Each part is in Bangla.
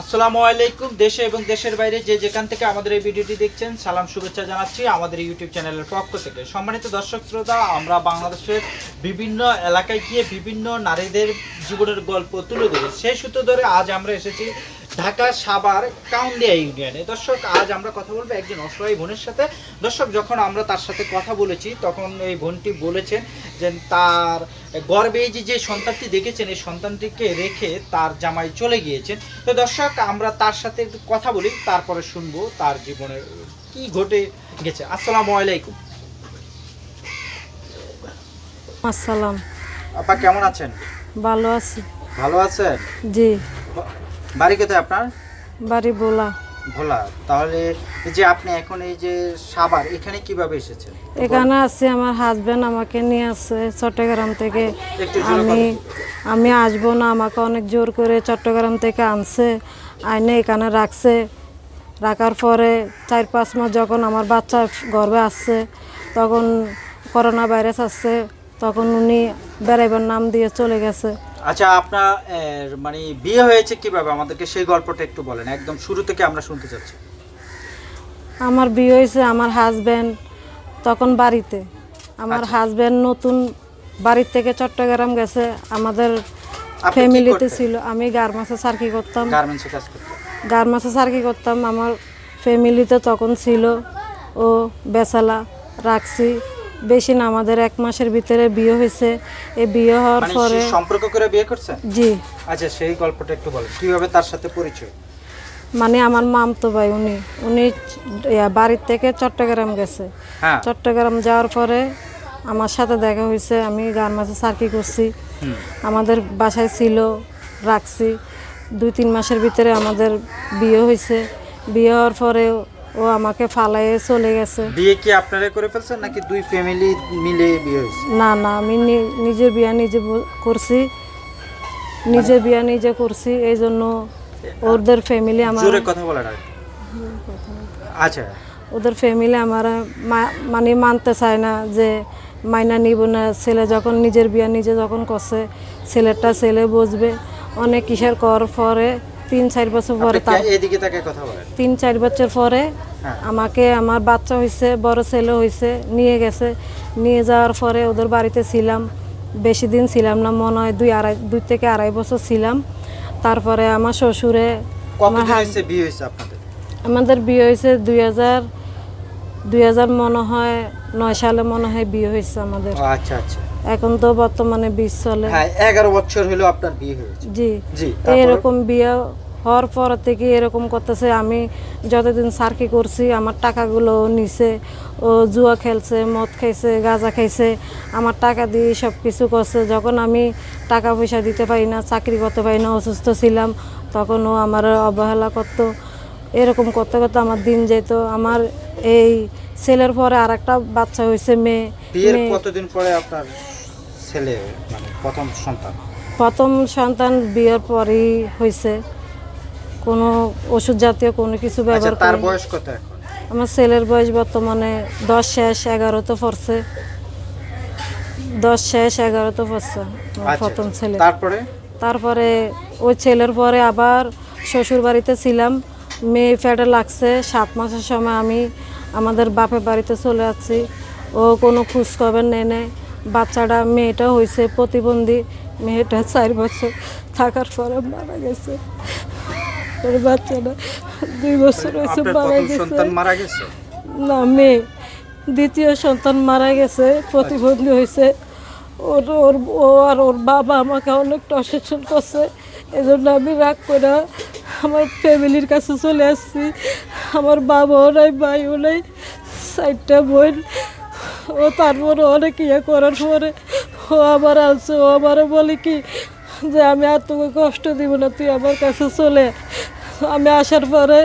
আসসালামু আলাইকুম, দেশে এবং দেশের বাইরে যে যেখান থেকে আমাদের এই ভিডিওটি দেখছেন, সালাম, শুভেচ্ছা জানাচ্ছি আমাদের ইউটিউব চ্যানেলের পক্ষ থেকে। সম্মানিত দর্শক শ্রোতা, আমরা বাংলাদেশের বিভিন্ন এলাকায় গিয়ে বিভিন্ন নারীদের জীবনের গল্প তুলে ধরি সেই সূত্র ধরে আজ আমরা এসেছি ঢাকা সাভার কাউন্দিয়া ইউনিয়নে। দর্শক আজ আমরা কথা বলব একজন অসহায় বোনের সাথে। দর্শক যখন আমরা তার সাথে কথা বলেছি তখন এই বোনটি বলেছেন যে তার গর্বে যে যে সন্তানটি দেখেছেন এই সন্তানটিকে রেখে তার জামাই চলে গিয়েছেন। তো দর্শক আমরা তার সাথে একটু কথা বলি তারপরে শুনব তার জীবনে কি ঘটে গেছে। আসসালামু আলাইকুম। আসসালাম। আপা কেমন আছেন? ভালো আছি। ভালো আছেন? জি। বাড়ি কোথায় আপনার? বাড়ি বোলা ভোলা। তাহলে এই যে আপনি এখন এই যে সাভার এখানে কীভাবে এসেছেন? এখানে আছি আমার হাজবেন্ড আমাকে নিয়ে আসছে চট্টগ্রাম থেকে। আমি আমি আসব না আমাকে অনেক জোর করে চট্টগ্রাম থেকে আনছে আইনে এখানে রাখছে। রাখার পরে চার পাঁচ মাস যখন আমার বাচ্চা গর্ভে আসছে তখন করোনা ভাইরাস আসছে তখন উনি বেড়াইবার নাম দিয়ে চলে গেছে। আচ্ছা আপনার মানে বিয়ে হয়েছে কীভাবে? আমাদেরকে সেই গল্পটা একটু বলেন। একদম শুরু থেকে আমরা শুনতে চাচ্ছি। আমার বিয়ে হয়েছে আমার হাজব্যান্ড তখন বাড়িতে। আমার হাজব্যান্ড নতুন বাড়ির থেকে চট্টগ্রাম গেছে। আমাদের ফ্যামিলিতে ছিল। আমি গার্মাসে সার্কি করতাম। গার্মেন্টসে সার্কি করতাম। আমার ফ্যামিলিতে তখন ছিল ও বেসালা রাখছি। বেশি না আমাদের এক মাসের ভিতরে বিয়ে হয়েছে। এই বিয়ে হওয়ার মানে পরে সম্পর্ক করে বিয়ে করছেন জি। আচ্ছা সেই গল্পটা একটু বলেন। কীভাবে তার সাথে পরিচয়? মানে আমার মামতো ভাই উনি উনি বাড়ির থেকে চট্টগ্রাম গেছে। হ্যাঁ। চট্টগ্রাম যাওয়ার পরে আমার সাথে দেখা হয়েছে আমি গান মাসে সার্কি করছি। আমাদের বাসায় ছিল রাখছি। দুই তিন মাসের ভিতরে আমাদের বিয়ে হয়েছে। বিয়ে হওয়ার পরে ও আমাকে ফালাইয়ে চলে গেছে। বিয়ে কি আপনারা করে ফেলছেন নাকি দুই ফ্যামিলি মিলে বিয়ে হয়েছে? না না আমি নিজের বিয়া নিজে করছি। নিজের বিয়া নিজে করছি এই জন্য ওদের ফ্যামিলি আমার জোরে কথা বলেন আচ্ছা। ওদের ফ্যামিলি আমার মানে মানতে চায় না যে মাইনা নিব না। ছেলে যখন নিজের বিয়া নিজে যখন করছে ছেলেটা ছেলে বসবে অনেক কিসের কর পরে তিন চার বছর পরে এদিকে তাকে কথা বলেন। তিন চার বছর পরে হ্যাঁ। আমাকে আমার বাচ্চা হয়েছে বড় ছেলে হয়েছে নিয়ে গেছে। নিয়ে যাওয়ার পরে ওদের বাড়িতে ছিলাম। বেশি দিন ছিলাম না মনে হয় দুই আড়াই দুই থেকে আড়াই বছর ছিলাম। তারপরে আমার শ্বশুরে আমার বিয়ে হয়েছে আপনাদের? আমাদের বিয়ে হয়েছে দুই হাজার দুই হাজার মনে হয় নয় সালে মনে হয় বিয়ে হয়েছে আমাদের। আচ্ছা আচ্ছা। এখন তো বর্তমানে বিশ চলে হ্যাঁ এগারো বছর হলো আপনার বিয়ে হয়েছে। জি। জি এরকম বিয়ে হওয়ার পর থেকে এরকম করতেছে আমি যতদিন সার্কি করছি আমার টাকাগুলো নিছে ও জুয়া খেলছে মদ খাইছে গাঁজা খাইছে আমার টাকা দিয়ে সব কিছু করছে। যখন আমি টাকা পয়সা দিতে পারি না চাকরি করতে পারি না অসুস্থ ছিলাম তখন ও আমার অবহেলা করতো। এরকম করতে করতে আমার দিন যেত আমার এই ছেলের পরে আর একটা বাচ্চা হয়েছে মেয়ে। কতদিন পরে আপনার ছেলে মানে প্রথম সন্তান? প্রথম সন্তান বিয়ের পরেই হয়েছে কোনো ওষুধ জাতীয় কোনো কিছু আচ্ছা ব্যবহার তার বয়স কত এখন? আমার ছেলের বয়স বর্তমানে দশ শেষ এগারোতে পড়ছে। দশ শেষ এগারোতে পড়ছে আমার আচ্ছা প্রথম ছেলে। তারপরে? তারপরে ওই ছেলের পরে আবার শ্বশুর বাড়িতে ছিলাম। মেয়ে ফেটে লাগছে। সাত মাসের সময় আমি আমাদের বাপের বাড়িতে চলে যাচ্ছি ও কোনো খোঁজ খবর নেয় বাচ্চাটা মেয়েটা হয়েছে প্রতিবন্ধী। মেয়েটা চার বছর থাকার পরে মারা গেছে। ওর বাচ্চাটা দুই বছর হয়েছে মারা গেছে। সন্তান মারা গেছে? না মেয়ে। দ্বিতীয় সন্তান মারা গেছে প্রতিবন্ধী হয়েছে। ওর ওর ও আর ওর বাবা আমাকে অনেক টসেশন করছে এই জন্য আমি রাগ করে আমার ফ্যামিলির কাছে চলে আসছি। আমার বাবাও নাই ভাইও নাই চারটা বোন। ও তারপরে অনেক ইয়ে করার পরে ও আবার আসছে ও আমারও বলে কি যে আমি আর তোকে কষ্ট দিব না তুই আমার কাছে চলে। আমি আসার পরে,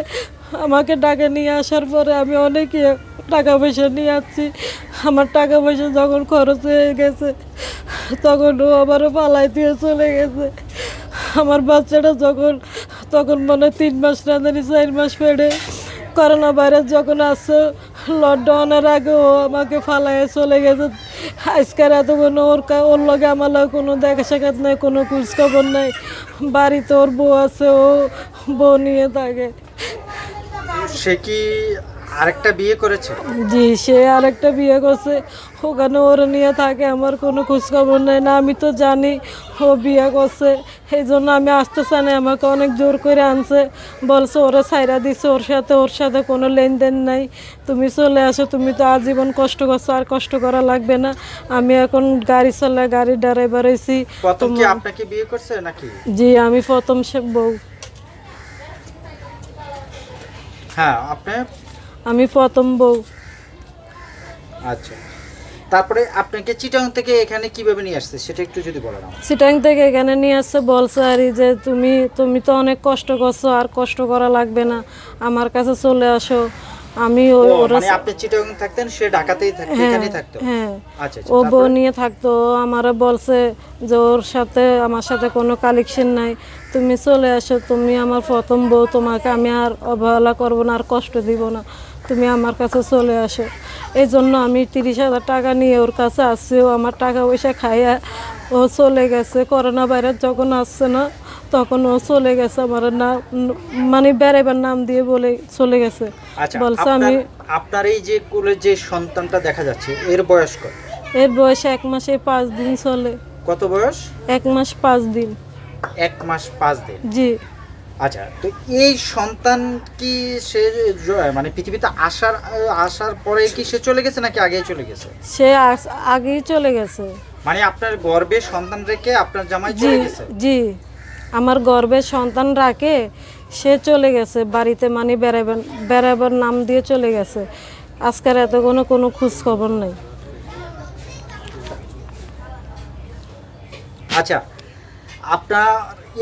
আমাকে টাকা নিয়ে আসার পরে আমি অনেক টাকা পয়সা নিয়ে আসছি। আমার টাকা পয়সা যখন খরচ হয়ে গেছে, তখন ও আবারও পালাই দিয়ে চলে গেছে। আমার বাচ্চাটা যখন, তখন মনে হয় তিন মাস রাঁধানি চার মাস পেড়ে করোনা ভাইরাস যখন আসছে লকডাউনের আগে ও আমাকে ফালাইয়ে চলে গেছে। আজকের এত কোনো ওর ওর লগে আমার লগে কোনো দেখা সাক্ষাৎ নাই, কোনো খোঁজখবর নাই। বাড়িতে ওর বউ আছে, ও বউ নিয়ে থাকে। সে কি আরেকটা বিয়ে করেছে? জি সে আরেকটা বিয়ে করছে। ওখানে ওর নিয়ে থাকে আমার কোনো খোঁজখবর নেই না আমি তো জানি ও বিয়ে করছে। এই জন্য আমি আসতে চাই না, আমাকে অনেক জোর করে আনছে। বলছে ওরা সাইরা দিছে ওর সাথে ওর সাথে কোনো লেনদেন নাই। তুমি চলে আসো তুমি তো আজীবন কষ্ট করছ আর কষ্ট করা লাগবে না। আমি এখন গাড়ি চালাই গাড়ি ড্রাইভার হয়েছি। প্রথম কি আপনাকে বিয়ে করছে নাকি? জি আমি প্রথম সে বউ। হ্যাঁ আপনি আমি প্রথম বউ। আচ্ছা। তারপরে আপনাকে চিটাং থেকে এখানে কীভাবে নিয়ে আসছে সেটা একটু যদি বলেন চিটাং থেকে এখানে নিয়ে আসছে বলছে আর যে তুমি তুমি তো অনেক কষ্ট করছ আর কষ্ট করা লাগবে না। আমার কাছে চলে আসো। আমি ওরা মানে আপনি চিটাং থাকতেন সে ঢাকাতেই থাকতো এখানেই থাকতো? হ্যাঁ। আচ্ছা আচ্ছা ও বউ নিয়ে থাকতো আমারও বলছে যে ওর সাথে আমার সাথে কোনো কালেকশন নাই। তুমি চলে আসো তুমি আমার প্রথম বউ তোমাকে আমি আর অবহেলা করব না আর কষ্ট দিব না। তুমি আমার কাছে চলে আসো। এই জন্য আমি তিরিশ হাজার টাকা নিয়ে ওর কাছে আসছি ও আমার টাকা পয়সা খাইয়া ও চলে গেছে করোনা ভাইরাস যখন আসছে না তখন ও চলে গেছে আমার না মানে বেড়াইবার নাম দিয়ে বলে চলে গেছে। আচ্ছা বলছে আমি আপনার এই যে কোলে যে সন্তানটা দেখা যাচ্ছে এর বয়স কত? এর বয়স এক মাসে পাঁচ দিন চলে। কত বয়স? এক মাস পাঁচ দিন। এক মাস পাঁচ দিন। জি। আচ্ছা তো এই সন্তান কি সে মানে পৃথিবীতে আসার আসার পরে কি সে চলে গেছে নাকি আগেই চলে গেছে? সে আগেই চলে গেছে। মানে আপনার গর্ভে সন্তান রেখে আপনার জামাই চলে গেছে? জি। আমার গর্বে সন্তান রাখে সে চলে গেছে বাড়িতে মানে বেড়াবেন বেড়াবার নাম দিয়ে চলে গেছে। আজকের এত কোনো কোনো খোঁজ খবর নেই। আচ্ছা আপনার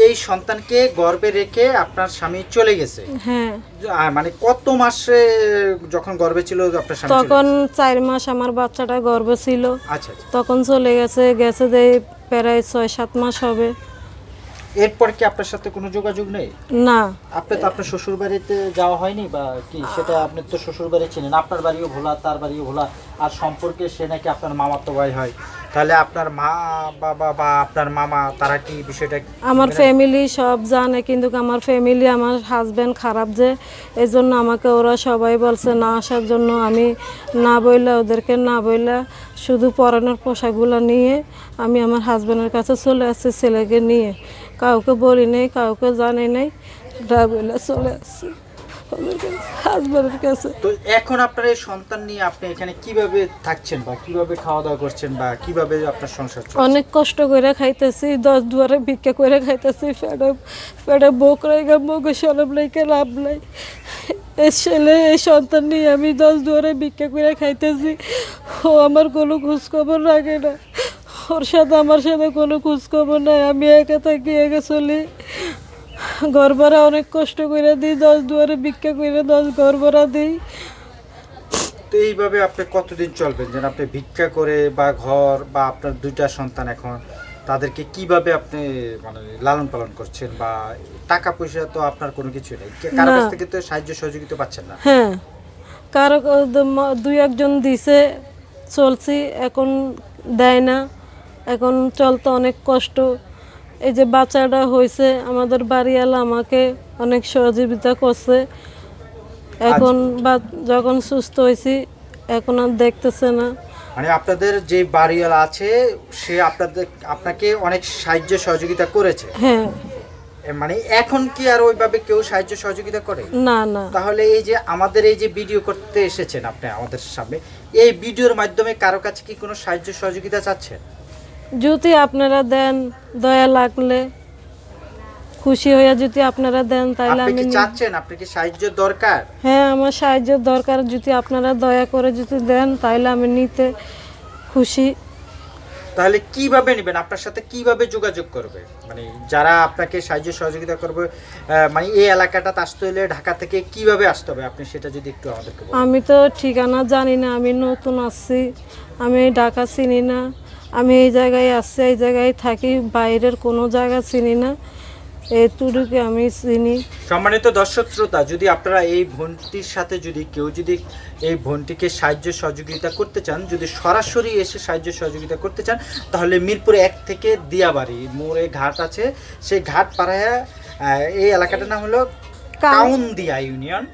এই সন্তানকে গর্ভে রেখে আপনার স্বামী চলে গেছে? হ্যাঁ। মানে কত মাসে যখন গর্ভে ছিল আপনার স্বামী তখন চার মাস আমার বাচ্চাটা গর্ভে ছিল। আচ্ছা আচ্ছা। তখন চলে গেছে গেছে যে প্রায় ছয় সাত মাস হবে। এরপর কি আপনার সাথে কোনো যোগাযোগ নেই? না। আপনি তো আপনার শ্বশুর বাড়িতে যাওয়া হয়নি বা কি? সেটা আপনি তো শ্বশুর বাড়ি চিনেন। আপনার বাড়িও ভোলা তার বাড়িও ভোলা। আর সম্পর্কে সে নাকি আপনার মামাতো ভাই হয়। তাহলে আপনার মা বাবা বা আপনার মামা তারা কি বিষয়টা আমার ফ্যামিলি সব জানে কিন্তু আমার ফ্যামিলি আমার হাজব্যান্ড খারাপ যে এই জন্য আমাকে ওরা সবাই বলছে না আসার জন্য আমি না বইলা ওদেরকে না বইলা শুধু পরানোর পোশাকগুলো নিয়ে আমি আমার হাজব্যান্ডের কাছে চলে আসছি ছেলেকে নিয়ে। কাউকে বলি নেই কাউকে জানি নেই না চলে আসছি। ওদের কাছে হাজব্যান্ডের কাছে। তো এখন আপনার এই সন্তান নিয়ে আপনি এখানে কীভাবে থাকছেন বা কীভাবে খাওয়া দাওয়া করছেন বা কীভাবে আপনার সংসার চলছে? অনেক কষ্ট করে খাইতেছি দশ দুয়ারে ভিক্ষা করে খাইতেছি ফেটে ফেটে বুক রেখে মুখ সলব লেগে লাভ নাই। এই ছেলে এই সন্তান নিয়ে আমি দশ দুয়ারে ভিক্ষা করে খাইতেছি। ও আমার কোনো খোঁজ খবর রাখে না। ওর সাথে আমার সাথে কোনো খোঁজখবর নাই। আমি একা থাকি একা চলি। ঘর ভাড়া অনেক কষ্ট করে দিই দশ দুয়ারে ভিক্ষা করে দশ ঘর ভাড়া দিই। তো এইভাবে আপনি কতদিন চলবেন? যেন আপনি ভিক্ষা করে বা ঘর বা আপনার দুইটা সন্তান এখন তাদেরকে কীভাবে আপনি মানে লালন পালন করছেন বা টাকা পয়সা তো আপনার কোনো কিছু নেই? কারও কাছ থেকে তো সাহায্য সহযোগিতা পাচ্ছেন না। হ্যাঁ। কারও দুই একজন দিছে চলছি এখন দেয় না। এখন চলতে অনেক কষ্ট। এই যে বাচ্চাটা হয়েছে আমাদের বাড়িওয়ালা আমাকে অনেক সহযোগিতা করছে। এখন বা যখন সুস্থ হয়েছি এখন আর দেখতেছে না। মানে আপনাদের যে বাড়িওয়ালা আছে সে আপনাদের আপনাকে অনেক সাহায্য সহযোগিতা করেছে? হ্যাঁ। মানে এখন কি আর ওইভাবে কেউ সাহায্য সহযোগিতা করে? না না। তাহলে এই যে আমাদের এই যে ভিডিও করতে এসেছেন আপনি আমাদের সামনে এই ভিডিওর মাধ্যমে কারও কাছে কি কোনো সাহায্য সহযোগিতা চাচ্ছেন? যদি আপনারা দেন দয়া লাগলে খুশি হইয়া যদি আপনারা দেন তাহলে আপনি আমি কি চাচ্ছেন? আপনি কি সাহায্য দরকার? হ্যাঁ আমার সাহায্য দরকার। যদি আপনারা দয়া করে যদি দেন তাহলে আমি নিতে খুশি। তাহলে কীভাবে নেবেন? আপনার সাথে কীভাবে যোগাযোগ করবে? মানে যারা আপনাকে সাহায্য সহযোগিতা করবে মানে এই এলাকাটাতে আসতে হলে ঢাকা থেকে কীভাবে আসতে হবে? আপনি সেটা যদি একটু আমাদেরকে বলেন। আমি তো ঠিকানা জানি না আমি নতুন আসছি আমি ঢাকা চিনি না। আমি এই জায়গায় আসছি এই জায়গায় থাকি বাইরের কোনো জায়গা চিনি না। এইটুকুকে আমি চিনি। সম্মানিত দর্শক শ্রোতা যদি আপনারা এই ভন্টির সাথে যদি কেউ যদি এই ভন্টিকে সাহায্য সহযোগিতা করতে চান যদি সরাসরি এসে সাহায্য সহযোগিতা করতে চান তাহলে মিরপুর এক থেকে দিয়াবাড়ি মোড়ে ঘাট আছে। সেই ঘাট পাড়ায় এই এলাকাটার নাম হলো কাউন- কাউনদিয়া ইউনিয়ন।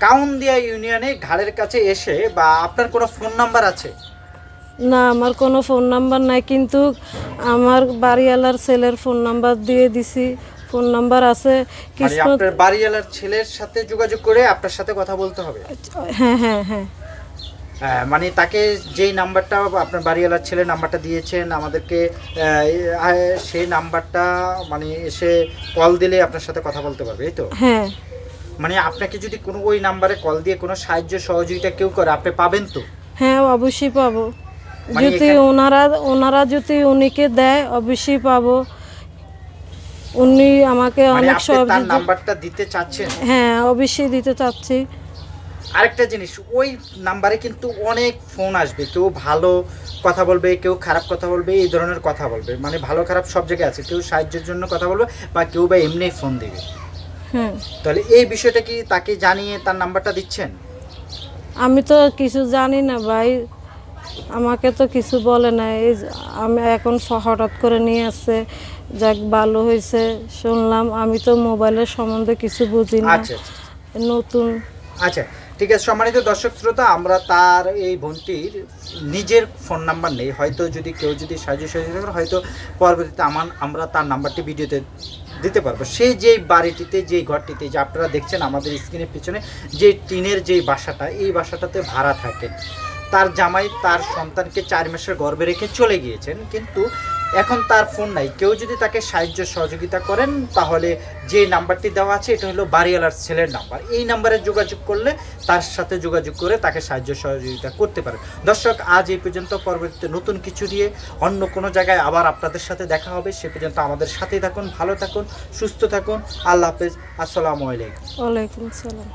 কাউনদিয়া ইউনিয়নে ঘাড়ের কাছে এসে বা আপনার কোনো ফোন নাম্বার আছে? না আমার কোনো ফোন নাম্বার নাই কিন্তু আমার বাড়িওয়ালার ছেলের ফোন নাম্বার দিয়ে দিছি। ফোন নাম্বার আছে। মানে কিসমত আপনার বাড়িওয়ালার ছেলের সাথে যোগাযোগ করে আপনার সাথে কথা বলতে হবে? হ্যাঁ হ্যাঁ হ্যাঁ। হ্যাঁ, মানে তাকে যেই নাম্বারটা আপনার বাড়িওয়ালার ছেলে নাম্বারটা দিয়েছেন আমাদেরকে আহ, আহ, সেই নাম্বারটা মানে এসে কল দিলে আপনার সাথে কথা বলতে পারবে এই তো? হ্যাঁ। মানে আপনাকে যদি কোনো ওই নাম্বারে কল দিয়ে কোনো সাহায্য সহযোগিতা কেউ করে আপনি পাবেন তো? হ্যাঁ অবশ্যই পাবো। যদি ওনারা ওনারা যদি উনিকে দেয় অবশ্যই পাবো। উনি আমাকে মানে অনেক সহযোগিতা নাম্বারটা দিতে চাচ্ছেন? হ্যাঁ অবশ্যই দিতে চাচ্ছি। আরেকটা জিনিস ওই নাম্বারে কিন্তু অনেক ফোন আসবে। কেউ ভালো কথা বলবে কেউ খারাপ কথা বলবে এই ধরনের কথা বলবে। মানে ভালো খারাপ সব জায়গায় আছে। কেউ সাহায্যের জন্য কথা বলবে বা কেউ বা এমনি ফোন দেবে। তাহলে এই বিষয়টা কি তাকে জানিয়ে তার নাম্বারটা দিচ্ছেন? আমি তো কিছু জানি না ভাই। আমাকে তো কিছু বলে না এই আমি এখন হঠাৎ করে নিয়ে আসছে যাক ভালো হয়েছে শুনলাম। আমি তো মোবাইলের সম্বন্ধে কিছু বুঝি না। আচ্ছা আচ্ছা নতুন। আচ্ছা ঠিক আছে সম্মানিত দর্শক শ্রোতা আমরা তার এই বোনটির নিজের ফোন নাম্বার নেই। হয়তো যদি কেউ যদি সাহায্য সহযোগিতা করে হয়তো পরবর্তীতে আমার আমরা তার নাম্বারটি ভিডিওতে দিতে পারব। সেই যেই বাড়িটিতে যেই ঘরটিতে যে আপনারা দেখছেন আমাদের স্ক্রিনের পিছনে যে টিনের যেই বাসাটা এই বাসাটাতে ভাড়া থাকেন তার জামাই তার সন্তানকে চার মাসের গর্ভে রেখে চলে গিয়েছেন, কিন্তু এখন তার ফোন নাই। কেউ যদি তাকে সাহায্য সহযোগিতা করেন, তাহলে যে নাম্বারটি দেওয়া আছে, এটা হলো বাড়িওয়ালার ছেলের নাম্বার। এই নাম্বারে যোগাযোগ করলে তার সাথে যোগাযোগ করে তাকে সাহায্য সহযোগিতা করতে পারে দর্শক, আজ এই পর্যন্ত পরবর্তীতে নতুন কিছু দিয়ে অন্য কোনো জায়গায় আবার আপনাদের সাথে দেখা হবে। সে পর্যন্ত আমাদের সাথেই থাকুন, ভালো থাকুন, সুস্থ থাকুন। আল্লাহ হাফেজ। আসসালামু আলাইকুম। ওয়ালাইকুম সালাম